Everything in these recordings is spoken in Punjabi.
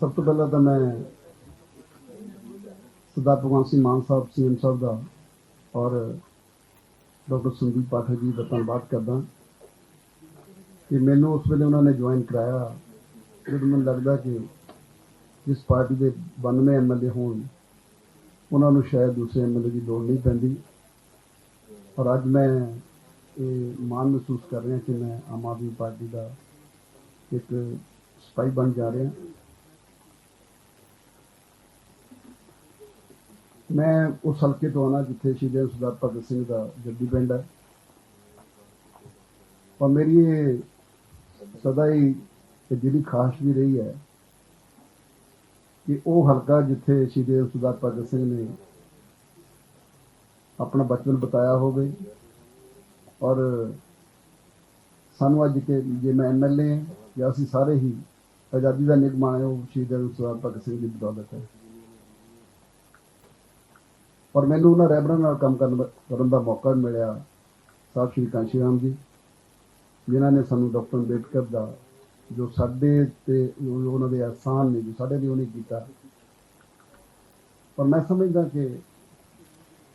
ਸਭ ਤੋਂ ਪਹਿਲਾਂ ਤਾਂ ਮੈਂ ਸਰਦਾਰ ਭਗਵੰਤ ਸਿੰਘ ਮਾਨ ਸਾਹਿਬ, ਸੀਐਮ ਸਾਹਿਬ ਦਾ ਔਰ ਡਾਕਟਰ ਸੰਦੀਪ ਪਾਠਕ ਜੀ ਦਾ ਧੰਨਵਾਦ ਕਰਦਾ ਕਿ ਮੈਨੂੰ ਉਸ ਵੇਲੇ ਉਹਨਾਂ ਨੇ ਜੁਆਇਨ ਕਰਾਇਆ। ਜਦੋਂ ਮੈਨੂੰ ਲੱਗਦਾ ਕਿ ਜਿਸ ਪਾਰਟੀ ਦੇ 92 ਐਮਐਲਏ ਹੋਣ, ਉਹਨਾਂ ਨੂੰ ਸ਼ਾਇਦ ਦੂਸਰੇ ਐਮਐਲਏ ਦੀ ਲੋੜ ਨਹੀਂ ਪੈਂਦੀ। ਔਰ ਅੱਜ ਮੈਂ ਇਹ ਮਾਣ ਮਹਿਸੂਸ ਕਰ ਰਿਹਾ ਕਿ ਮੈਂ ਆਮ ਆਦਮੀ ਪਾਰਟੀ ਦਾ ਇੱਕ ਸਪਾਈ ਬਣ ਜਾ ਰਿਹਾ। ਮੈਂ ਉਸ ਹਲਕੇ ਤੋਂ ਆਉਣਾ ਜਿੱਥੇ ਸ਼ਹੀਦ ਸਰਦਾਰ ਭਗਤ ਸਿੰਘ ਦਾ ਜੱਦੀ ਪਿੰਡ ਹੈ। ਔਰ ਮੇਰੀ ਇਹ ਸਦਾ ਹੀ ਜਿਹੜੀ ਖਾਸ ਵੀ ਰਹੀ ਹੈ ਕਿ ਉਹ ਹਲਕਾ ਜਿੱਥੇ ਸ਼ਹੀਦ ਸਰਦਾਰ ਭਗਤ ਸਿੰਘ ਨੇ ਆਪਣਾ ਬਚਪਨ ਬਤਾਇਆ ਹੋਵੇ ਔਰ ਸਾਨੂੰ ਅੱਜ ਕੇ ਜੇ ਮੈਂ ਐਮਐਲਏ ਜਾਂ ਅਸੀਂ ਸਾਰੇ ਹੀ ਆਜ਼ਾਦੀ ਦਾ ਨਿਗਮਾਂ ਉਹ ਸ਼ਹੀਦ ਸਰਦਾਰ ਭਗਤ ਸਿੰਘ ਦੀ ਬਦੌਲਤ ਹੈ। ਔਰ ਮੈਨੂੰ ਉਹਨਾਂ ਰਹਿਬਰਾਂ ਨਾਲ ਕੰਮ ਕਰਨ ਦਾ- ਕਰਨ ਦਾ ਮੌਕਾ ਮਿਲਿਆ। ਸਾਹਿਬ ਸ਼੍ਰੀ ਕਾਂਸ਼ੀ ਰਾਮ ਜੀ। ਜਿਨ੍ਹਾਂ ਨੇ ਸਾਨੂੰ ਡਾਕਟਰ ਅੰਬੇਡਕਰ ਦਾ ਜੋ ਸਾਡੇ ਤੇ ਉਹਨਾਂ ਦੇ ਆਸਾਨ ਨੇ, ਜੋ ਸਾਡੇ ਲਈ ਉਹਨੇ ਕੀਤਾ। ਪਰ ਮੈਂ ਸਮਝਦਾ ਕਿ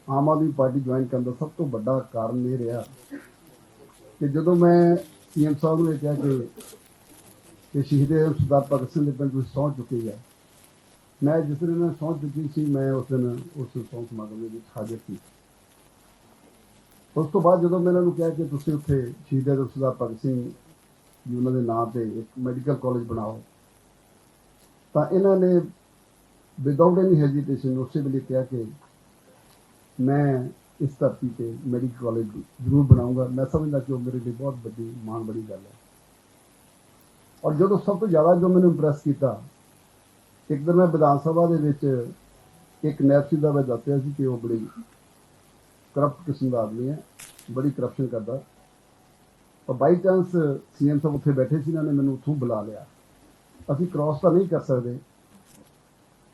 ਆਮ ਆਦਮੀ ਪਾਰਟੀ ਜੁਆਇਨ ਕਰਨ ਦਾ ਸਭ ਤੋਂ ਵੱਡਾ ਕਾਰਨ ਇਹ ਰਿਹਾ ਕਿ ਜਦੋਂ ਮੈਂ ਸੀਐਮ ਸਾਹਿਬ ਨੂੰ ਇਹ ਕਿਹਾ ਕਿ ਕਿ ਸ਼ਹੀਦ ਸਰਦਾਰ ਭਗਤ ਸਿੰਘ ਦੇ ਪਿੰਡ ਵਿੱਚ ਸਹੁੰ ਚੁੱਕੇ ਹੈ ਮੈਂ ਜਿਸ ਦਿਨ ਮੈਂ ਸਹੁੰ ਚੁੱਕੀ ਸੀ ਮੈਂ ਉਸ ਦਿਨ ਉਸ ਸਹੁੰ ਸਮਾਗਮ ਦੇ ਵਿੱਚ ਹਾਜ਼ਰ ਸੀ ਉਸ ਤੋਂ ਬਾਅਦ ਜਦੋਂ ਮੈਂ ਇਹਨਾਂ ਨੂੰ ਕਿਹਾ ਕਿ ਤੁਸੀਂ ਉੱਥੇ ਸ਼ਹੀਦ ਸਰਦਾਰ ਭਗਤ ਸਿੰਘ ਜੀ ਉਹਨਾਂ ਦੇ ਨਾਂ ਤੇ ਇੱਕ ਮੈਡੀਕਲ ਕਾਲਜ ਬਣਾਓ ਤਾਂ ਇਹਨਾਂ ਨੇ ਵਿਦਆਊਟ ਐਨੀ ਹੈਜੀਟੇਸ਼ਨ ਉਸੇ ਵੇਲੇ ਕਿਹਾ ਕਿ ਮੈਂ ਇਸ ਧਰਤੀ ਤੇ ਮੈਡੀਕਲ ਕਾਲਜ ਜ਼ਰੂਰ ਬਣਾਉਂਗਾ ਮੈਂ ਸਮਝਦਾ ਕਿ ਉਹ ਮੇਰੇ ਲਈ ਬਹੁਤ ਵੱਡੀ ਮਾਣ ਬੜੀ ਗੱਲ ਹੈ ਔਰ ਜਦੋਂ ਸਭ ਤੋਂ ਜ਼ਿਆਦਾ ਜੋ ਮੈਨੂੰ ਇੰਪ੍ਰੈਸ ਕੀਤਾ ਇੱਕ ਦਿਨ ਮੈਂ ਵਿਧਾਨ ਸਭਾ ਦੇ ਵਿੱਚ ਇੱਕ ਨੈਪਸੀ ਦਾ ਮੈਂ ਦੱਸਿਆ ਸੀ ਕਿ ਉਹ ਬੜੀ ਕਰਪਟ ਕਿਸਮ ਦਾ ਆਦਮੀ ਹੈ, ਬੜੀ ਕਰਪਸ਼ਨ ਕਰਦਾ। ਪਰ ਬਾਈ ਚਾਂਸ ਸੀਐਮ ਸਾਹਿਬ ਉੱਥੇ ਬੈਠੇ ਸੀ, ਇਹਨਾਂ ਨੇ ਮੈਨੂੰ ਉੱਥੋਂ ਬੁਲਾ ਲਿਆ। ਅਸੀਂ ਕ੍ਰਾਸ ਤਾਂ ਨਹੀਂ ਕਰ ਸਕਦੇ।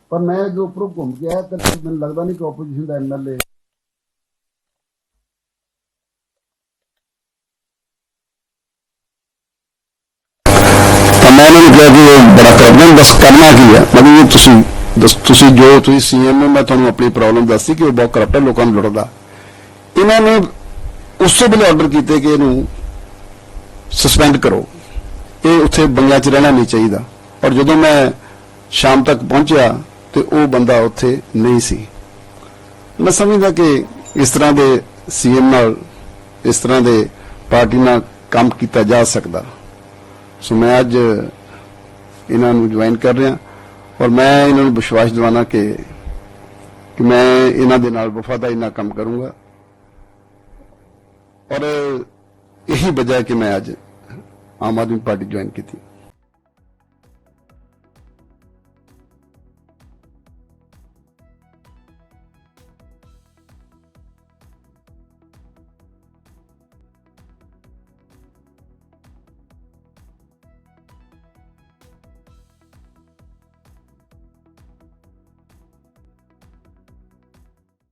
ਪਰ ਮੈਂ ਜੋ ਉੱਪਰੋਂ ਘੁੰਮ ਕੇ ਆਇਆ ਤਾਂ ਮੈਨੂੰ ਲੱਗਦਾ ਨਹੀਂ ਕਿ ਆਪੋਜੀਸ਼ਨ ਦਾ ਐਮਐਲਏ ਮੈਂ ਇਹਨਾਂ ਨੂੰ ਕਿਹਾ ਕਿ ਇਹ ਬੜਾ ਪ੍ਰੋਬਲਮ ਦੱਸ ਕਰਨਾ ਕੀ ਹੈ? ਮਤਲਬ ਤੁਸੀਂ ਦੱਸ, ਤੁਸੀਂ ਜੋ ਤੁਸੀਂ ਸੀਐਮ ਹੋ, ਮੈਂ ਤੁਹਾਨੂੰ ਆਪਣੀ ਪ੍ਰੋਬਲਮ ਦੱਸੀ ਕਿ ਉਹ ਬਹੁਤ ਕਰਪਟ ਹੈ, ਲੋਕਾਂ ਨੂੰ ਲੁੱਟਦਾ। ਇਹਨਾਂ ਨੇ ਉਸੇ ਵੇਲੇ ਆਰਡਰ ਕੀਤੇ ਕਿ ਇਹਨੂੰ ਸਸਪੈਂਡ ਕਰੋ। ਇਹ ਉੱਥੇ ਬੰਗਲਾ 'ਚ ਰਹਿਣਾ ਨਹੀਂ ਚਾਹੀਦਾ। ਪਰ ਜਦੋਂ ਮੈਂ ਸ਼ਾਮ ਤੱਕ ਪਹੁੰਚਿਆ ਤੇ ਉਹ ਬੰਦਾ ਉੱਥੇ ਨਹੀਂ ਸੀ। ਮੈਂ ਸਮਝਦਾ ਕਿ ਇਸ ਤਰ੍ਹਾਂ ਦੇ ਸੀਐਮ ਨਾਲ, ਇਸ ਤਰ੍ਹਾਂ ਦੇ ਪਾਰਟੀ ਨਾਲ ਕੰਮ ਕੀਤਾ ਜਾ ਸਕਦਾ। ਸੋ ਮੈਂ ਅੱਜ ਇਹਨਾਂ ਨੂੰ ਜੁਆਇਨ ਕਰ ਰਿਹਾ ਔਰ ਮੈਂ ਇਹਨਾਂ ਨੂੰ ਵਿਸ਼ਵਾਸ ਦਿਵਾਉਣਾ ਕਿ ਕਿ ਮੈਂ ਇਹਨਾਂ ਦੇ ਨਾਲ ਵਫਾਦਾਰੀ ਨਾਲ ਕੰਮ ਕਰੂੰਗਾ। ਔਰ ਇਹੀ ਵਜ੍ਹਾ ਕਿ ਮੈਂ ਅੱਜ ਆਮ ਆਦਮੀ ਪਾਰਟੀ ਜੁਆਇਨ ਕੀਤੀ।